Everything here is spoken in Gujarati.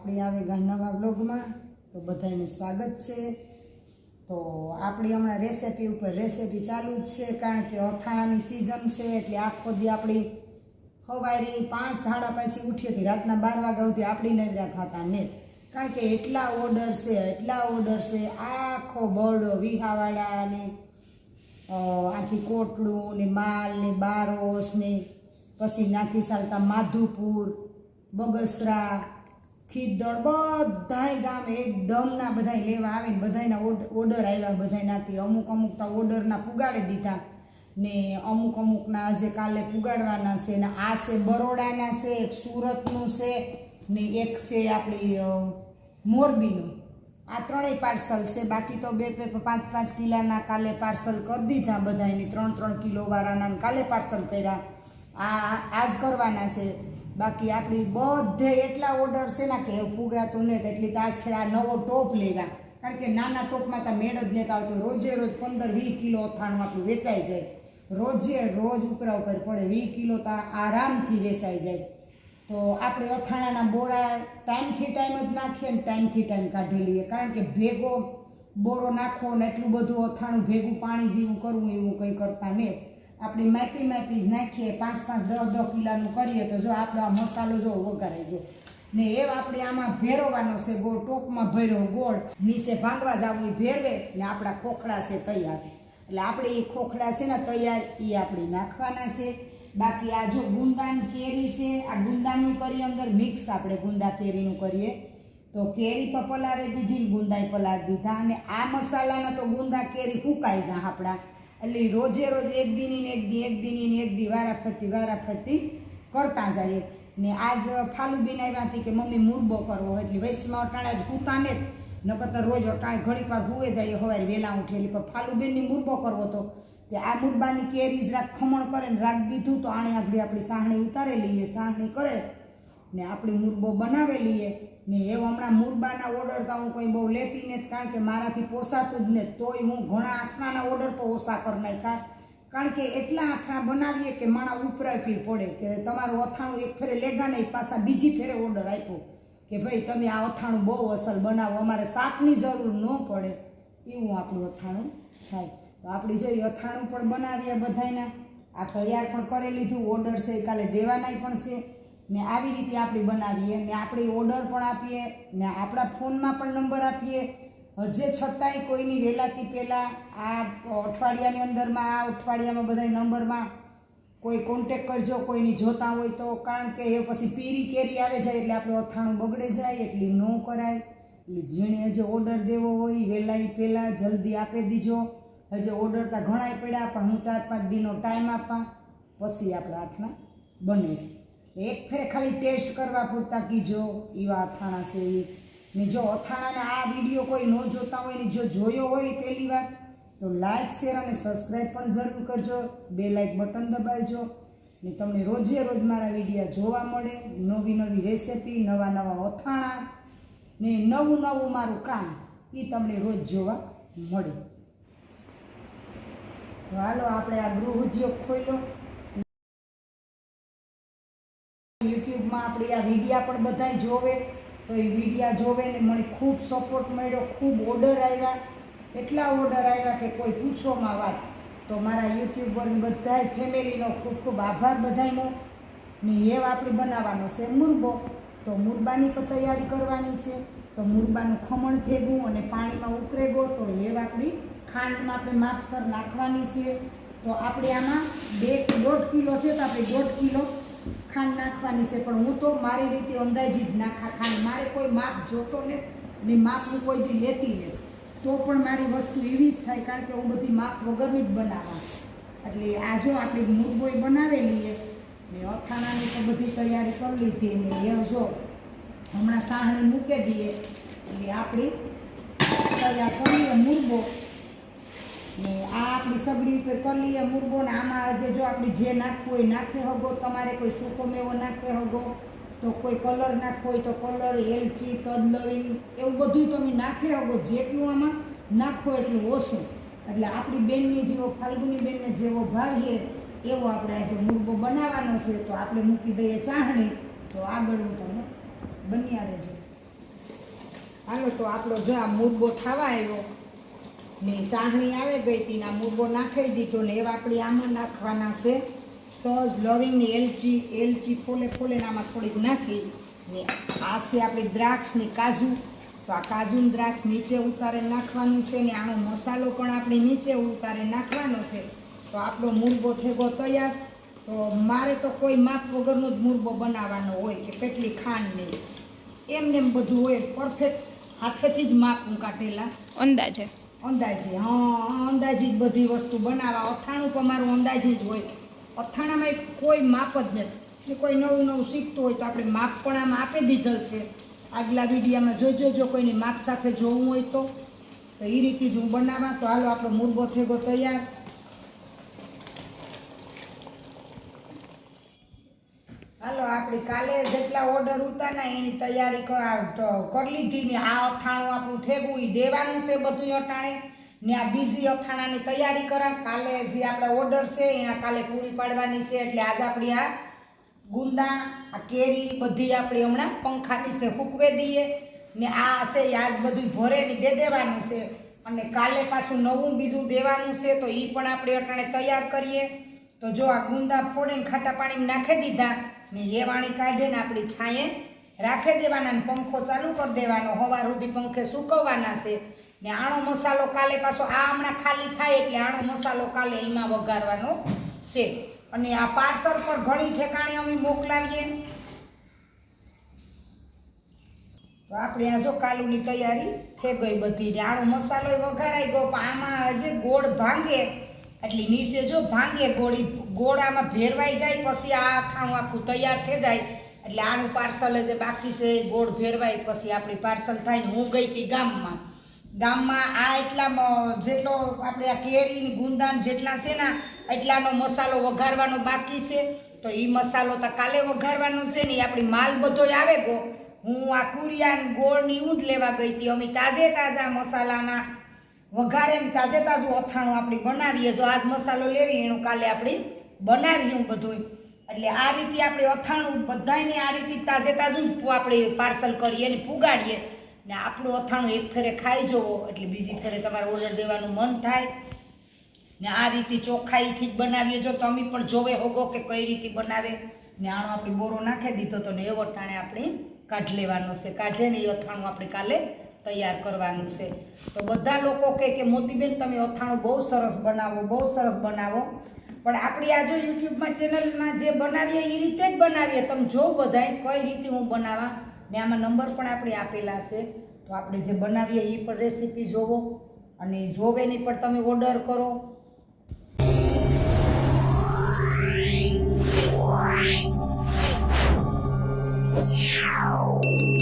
આપણી આવે નવા બ્લોગમાં તો બધાને સ્વાગત છે. તો આપણી હમણાં રેસીપી ઉપર રેસીપી ચાલુ જ છે, કારણ કે અથાણાની સિઝન છે, એટલે આખો દી આપણી સવારે પાંચ સાડા પાંચથી ઉઠીએ હતી રાતના બાર વાગ્યા સુધી આપણી નવરા થતા ને. કારણ કે એટલા ઓર્ડર છે, એટલા ઓર્ડર છે, આખો બરડો વિહાવાડા ને આખી કોટડું ને, માલ ને, બારોસ ને, પછી નાખી ચાલતા માધુપુર, બગસરા ખીદડ બધાય ગામ એકદમના બધાય લેવા આવે ને બધાયના ઓર્ડર આવ્યા બધાયનાથી અમુક અમુક તો ઓર્ડરના પુગાડી દીધા. ને અમુક અમુકના આજે કાલે પુગાડવાના છે ને આ છે બરોડાના છે, એક સુરતનું છે ને એક છે આપણી મોરબીનું. આ ત્રણેય પાર્સલ છે, બાકી તો બે બે પાંચ પાંચ કિલાના કાલે પાર્સલ કરી દીધા બધાને ત્રણ ત્રણ કિલોવાળાના કાલે પાર્સલ કર્યા. આ, આજ કરવાના છે. બાકી આપણી બધે એટલા ઓર્ડર છે ને કે પૂગાતું નહીં એટલી તો આજ ખેર નવો ટોપ લેવા. કારણ કે નાના ટોપમાં તો મેળ જ લેતા આવતો. રોજે રોજ પંદર વીસ કિલો અથાણું આપણું વેચાઈ જાય. રોજે રોજ ઉપરા ઉપર પડે વીસ કિલો તો આરામથી વેચાઈ જાય. તો આપણે અથાણાના બોરા ટાઈમથી ટાઈમ જ નાખીએ ને ટાઈમથી ટાઈમ કાઢી લઈએ. કારણ કે ભેગો બોરો નાખો ને એટલું બધું અથાણું ભેગું પાણી જેવું કરવું એવું કંઈ કરતા નહીં. આપણે માપી માપી જ નાખીએ, પાંચ પાંચ દસ દસ કિલાનું કરીએ તો જો આપણો આ મસાલો જો વઘારાઈ ગયો. ને એ આપણે આમાં ભેરવવાનો છે ગોળ ટોપમાં ભર્યો ગોળ. નીચે ભાંગવા જવું ભેરવે, ને આપણા ખોખડા છે તૈયાર. એટલે આપણે એ ખોખડા છે ને તૈયાર, એ આપણે નાખવાના છે. બાકી આ જો ગુંદા કેરી છે, આ ગુંદાનું કરીએ અંદર મિક્સ આપણે ગુંદા કેરીનું કરીએ. તો કેરી પણ પલારી દીધી ને ગુંદાય પલાર દીધા. અને આ મસાલાના તો ગુંદા કેરી ફૂંકાઈ ગયા આપણા. એટલે રોજે રોજ એક દીની ને એક દી, એક દીની ને એક દી વારા ફરતી વારા ફરતી કરતા જઈએ ને આજ ફાલુબીન આવ્યા હતી કે મમ્મી મુરબો કરવો એટલે વૈશ્વમાં અટાણે જ કૂતાને જ. નકર રોજ અટાણે ઘડીક વાર હુવે જાય હવારે વહેલા ઉઠેલી પણ ફાલુબેનની મુરબો કરવો તો કે આ મુરબાની કેરી જ રાખ ખમણ કરે ને રાખ દીધું તો આણે આગળ આપણી સાહણી ઉતારે લઈએ, સાહણી કરે. ને આપણી મુરબો બનાવેલી એ ને એવું હમણાં મુરબાના ઓર્ડર તો હું કોઈ બહુ લેતી નથી, કારણ કે મારાથી પોસાતું જ ને તોય હું ઘણા આથણાના ઓર્ડર પણ ઓછા કરી નાખ્યા. કારણ કે એટલા આથણા બનાવીએ કે માણા ઉપરાપી પડે, કે તમારું અથાણું એક ફેરે લેગા નહીં, પાછા બીજી ફેરે ઓર્ડર આપ્યો. કે ભાઈ, તમે આ અથાણું બહુ અસલ બનાવો, અમારે શાકની જરૂર ન પડે. એવું આપણું અથાણું થાય. તો આપણે જોઈએ અથાણું પણ બનાવીએ બધાયના. આ તૈયાર પણ કરી લીધું ઓર્ડર છે એ કાલે દેવાનાય પણ છે. ને આવી રીતે આપણે બનાવીએ ને આપણે ઓર્ડર પણ આપીએ ને આપણા ફોનમાં પણ નંબર આપીએ. હજે છતાંય કોઈની વહેલાથી પહેલાં આ અઠવાડિયાની અંદરમાં, આ અઠવાડિયામાં બધા નંબરમાં કોઈ કોન્ટેક કરજો, કોઈની જોતા હોય તો. કારણ કે એ પછી પીરી કેરી આવે જાય એટલે આપણું અથાણું બગડે જાય, એટલી ન કરાય. એટલે જેણે હજે ઓર્ડર દેવો હોય, વહેલાય પહેલાં જલ્દી આપી દીજો. હજે ઓર્ડર તો ઘણાય પડ્યા, પણ હું ચાર પાંચ દિનનો ટાઈમ આપા પછી આપણા હાથમાં બને એક ફેર ખાલી ટેસ્ટ કરવા પૂરતા કીજો એવા અથાણા છે એ ને જો અથાણાને આ વીડિયો કોઈ ન જોતા હોય ને જો જોયો હોય પહેલી વાર, તો લાઇક શેર અને સબસ્ક્રાઈબ પણ જરૂર કરજો. બે લાઇક બટન દબાવજો. ને તમને રોજે રોજ મારા વિડીયા જોવા મળે. નવી નવી રેસિપી નવા નવા અથાણા ને નવું નવું મારું કામ એ તમને રોજ જોવા મળે. તો હાલો, આપણે આ ગૃહ ઉદ્યોગ ખોલ્યો. યુટ્યુબમાં આપણી આ વિડીયા પણ બધાય જોવે. તો એ વિડીયા જોવે ને મને ખૂબ સપોર્ટ મળ્યો, ખૂબ ઓર્ડર આવ્યા. એટલા ઓર્ડર આવ્યા કે કોઈ પૂછોમાં વાત. તો મારા યુટ્યુબર બધાય ફેમિલીનો ખૂબ ખૂબ આભાર બધાયનો. ને એવ આપણે બનાવવાનો છે મુરબો. તો મુરબાની પણ તૈયારી કરવાની છે. તો મુરબાનું ખમણ થેગું અને પાણીમાં ઉકરેગો તો એવ આપણી ખાંડમાં આપણે માપસર નાખવાની છે. તો આપણે આમાં બે દોઢ કિલો છે તો આપણે દોઢ કિલો ખાંડ નાખવાની છે, પણ હું તો મારી રીતે અંદાજી જ નાખા ખાંડ. મારે કોઈ માપ જોતો ને ને માપ હું કોઈ બી લેતી ને તો પણ મારી વસ્તુ એવી જ થાય, કારણ કે હું બધી માપ વગરની જ બનાવા એટલે આ જો આપણી મુરબોય બનાવેલી છે ને અથાણાની તો બધી તૈયારી કરી લીધી ને એ જો હમણાં સાહણી મૂકી દઈએ. એટલે આપણી તૈયાર કરીએ મુરબો આપણી સબડી ઉપર કરી મુરબો ને આમાં આજે જો આપણે જે નાખવું હોય નાખે હગો. તમારે કોઈ સૂકો મેવો નાખે હગો, તો કોઈ કલર નાખવો હોય તો કલર, એલચી તદ એવું બધું તમે નાખે હગો. જેટલું આમાં નાખો એટલું ઓછું. એટલે આપણી બેનની જેવો, ફાલ્ગુની બેનને જેવો ભાવીએ એવો આપણે આજે મુરબો બનાવવાનો છે, તો આપણે મૂકી દઈએ ચાહણી. તો આગળ હું તમને બન્યા રહેજો. હાલો, તો આપણો જો આ મુરબો થવા આવ્યો ને ચાહણી આવે ગઈ હતી ને આ મુરબો નાખી દીધો ને એવા આપણે આમાં નાખવાના છે. તો જ લવિંગની એલચી એલચી ફોલે ફોલે આમાં થોડીક નાખી ને આ છે આપણી દ્રાક્ષની કાજુ. તો આ કાજુ દ્રાક્ષ નીચે ઉતારે નાખવાનું છે ને આનો મસાલો પણ આપણે નીચે ઉતારે નાખવાનો છે. તો આપણો મુરબો થેગો તૈયાર. તો મારે તો કોઈ માપ વગરનો જ મુરબો બનાવવાનો હોય કે કેટલી ખાંડ નહીં એમને એમ બધું હોય. પરફેક્ટ હાથેથી જ માપ હું કાઢેલા. અંદાજે. અંદાજે, હા અંદાજી જ બધી વસ્તુ બનાવવા. અથાણું પણ મારું અંદાજી જ હોય. અથાણામાં કોઈ માપ જ નથી. ને કોઈ નવું નવું શીખતું હોય તો આપણે માપ પણ આમાં આપી દીધેલ છે. આગલા વિડીયામાં જોજો, જો કોઈની માપ સાથે જોવું હોય તો. એ રીતે જ હું બનાવવા. તો હાલો, આપણો મુરબો ગયો તૈયાર. હાલો આપણે કાલે જેટલા ઓર્ડર ઉતારના, એની તૈયારી કરી લીધી ને આ અથાણું આપણું થેગું એ દેવાનું છે બધું અટાણે ને આ બીજી અથાણાની તૈયારી કરા કાલે જે આપણા ઓર્ડર છે, એના કાલે પૂરી પાડવાની છે, એટલે આજ આપણી આ ગુંદા, આ કેરી બધી આપણી હમણાં પંખાની છે, ફૂકવે દઈએ. ને આ છે એ આજ બધું ભરે ને દે દેવાનું છે. અને કાલે પાછું નવું બીજું દેવાનું છે, તો એ પણ આપણે અટાણે તૈયાર કરીએ. તો જો આ ગુંદા ફોડીને ખાટા પાણીમાં નાખી દીધા ને એ વાણી કાઢીને આપણી છાંયે રાખી દેવાના ને પંખો ચાલુ કરી દેવાનો. હવા સુધી પંખે સૂકવવાના છે. ને આણો મસાલો કાલે પાછો આ હમણાં ખાલી થાય એટલે આણો મસાલો કાલે એમાં વઘારવાનો છે. અને આ પાર્સલ પર ઘણી ઠેકાણે અમે મોકલાવીએ. તો આપણે આ જો કાલુની તૈયારી થઈ ગઈ બધી. આનો મસાલો વઘારાઈ ગયો, પણ આમાં હજી ગોળ ભાંગે. એટલે નીચે જો ભાંગે ગોળી ગોળ આમાં ભેરવાઈ જાય, પછી આ અથાણું આખું તૈયાર થઈ જાય, એટલે આનું પાર્સલ જે બાકી છે ગોળ ભેરવાય, પછી આપણી પાર્સલ થાય ને હું ગઈ હતી ગામમાં. ગામમાં આ એટલા જેટલો આપણે આ કેરી ગુંદાન જેટલા છે ને, એટલાનો મસાલો વઘારવાનો બાકી છે. તો એ મસાલો તો કાલે વઘારવાનો છે ને આપણી માલ બધો આવે ગો. હું આ કુરિયાન ગોળની ઊંધ લેવા ગઈ હતી. અમે તાજે તાજા મસાલાના વઘારે તાજે તાજું અથાણું આપણે બનાવીએ, જો આજ મસાલો લેવી, એનું કાલે આપણે બનાવ્યું બધું એટલે આ રીતે આપણે અથાણું બધાને આ રીતે તાજે તાજું આપણે પાર્સલ કરીએ અને પુગાડીએ ને આપણું અથાણું એક ફેરે ખાઈ જવો, એટલે બીજી ફેરે તમારે ઓર્ડર દેવાનું મન થાય. ને આ રીતે ચોખ્ખાઈથી જ બનાવીએ. જો તમે પણ જોવે હોગો કે કઈ રીતે બનાવે. ને આણો આપણે બોરો નાખી દીધો તો ને એવો ટાણે આપણે કાઢ લેવાનો છે. કાઢે ને એ અથાણું આપણે કાલે તૈયાર કરવાનું છે. તો બધા લોકો કહે કે, મોતીબેન, તમે અથાણું બહુ સરસ બનાવો, બહુ સરસ બનાવો. પણ આપણી આજે યુટ્યુબમાં ચેનલમાં જે બનાવીએ એ રીતે જ બનાવીએ. તમે જો બધાય કઈ રીતે હું બનાવવા ને આમાં નંબર પણ આપણે આપેલા છે. તો આપણે જે બનાવીએ એ પણ રેસીપી જોવો. અને જોવે એની પણ તમે ઓર્ડર કરો. Yeah.